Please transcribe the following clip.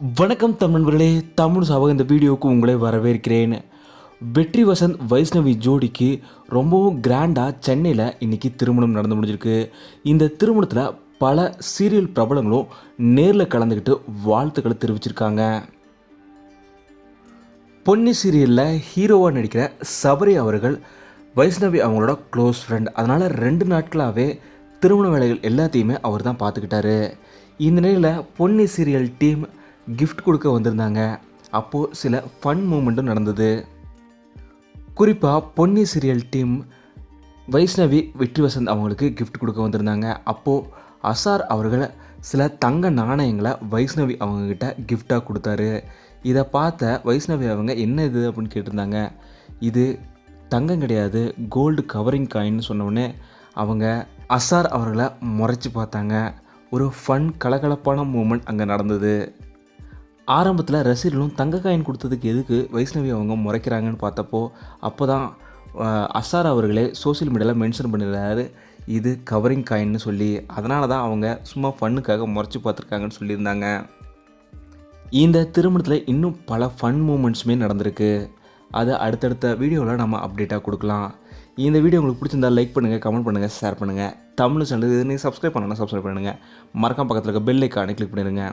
வணக்கம் தமிழ் நண்பர்களே தமிழ் சாவக இந்த வீடியோவுக்கு உங்களை வரவேற்கிறேன். வெற்றி வசந்த் வைஷ்ணவி ஜோடிக்கு ரொம்பவும் கிராண்டாக சென்னையில் இன்னைக்கு திருமணம் நடந்து முடிஞ்சிருக்கு. இந்த திருமணத்தில் பல சீரியல் பிரபலங்களும் நேரில் கலந்துக்கிட்டு வாழ்த்துக்களை தெரிவிச்சிருக்காங்க. பொன்னி சீரியலில் ஹீரோவாக நடிக்கிற சபரி அவர்கள் வைஷ்ணவி அவங்களோட க்ளோஸ் ஃப்ரெண்ட் அதனால் ரெண்டு நாட்களாகவே திருமண வேலைகள் எல்லாத்தையுமே அவர் தான் பார்த்துக்கிட்டாரு. இந்த நிலையில் பொன்னி சீரியல் டீம் கிஃப்ட் கொடுக்க வந்திருந்தாங்க. அப்போது சில ஃபன் மூமெண்ட்டும் நடந்தது. குறிப்பாக பொன்னி சீரியல் டீம் வைஷ்ணவி வெற்றி வசந்த் அவங்களுக்கு கிஃப்ட் கொடுக்க வந்திருந்தாங்க. அப்போது அசார் அவர்கள் சில தங்க நாணயங்களை வைஷ்ணவி அவங்கக்கிட்ட கிஃப்டாக கொடுத்தாரு. இதை பார்த்த வைஷ்ணவி அவங்க என்ன இது? அப்படின்னு கேட்டிருந்தாங்க. இது தங்கம் கிடையாது கோல்டு கவரிங் காயின்னு சொன்னோடனே அவங்க அசார் அவர்களை முறைச்சி பார்த்தாங்க. ஒரு ஃபன் கலகலப்பான மூமெண்ட் அங்கே நடந்தது. ஆரம்பத்தில் ரசிகர்களும் தங்க காயின் கொடுத்ததுக்கு எதுக்கு வைஷ்ணவி அவங்க முறைக்கிறாங்கன்னு பார்த்தப்போ அப்போ தான் அசார் அவர்களே சோஷியல் மீடியாவில் மென்ஷன் பண்ணியிருந்தாரு. இது கவரிங் காயின்னு சொல்லி அதனால தான் அவங்க சும்மா ஃபன்னுக்காக முறைச்சி பார்த்துருக்காங்கன்னு சொல்லியிருந்தாங்க. இந்த திருமணத்தில் இன்னும் பல ஃபன் மூமெண்ட்ஸுமே நடந்திருக்கு. அதை அடுத்தடுத்த வீடியோவில் நம்ம அப்டேட்டாக கொடுக்கலாம். இந்த வீடியோ உங்களுக்கு பிடிச்சிருந்தா லைக் பண்ணுங்கள் கமெண்ட் பண்ணுங்கள் ஷேர் பண்ணுங்கள் தமிழ் சேனல் இது நீங்கள் சப்ஸ்கிரைப் பண்ணணும்னா சப்ஸ்கிரைப் பண்ணுங்கள் மறக்காம பக்கத்தில் இருக்க பெல் ஐக்கானை கிளிக் பண்ணிடுங்க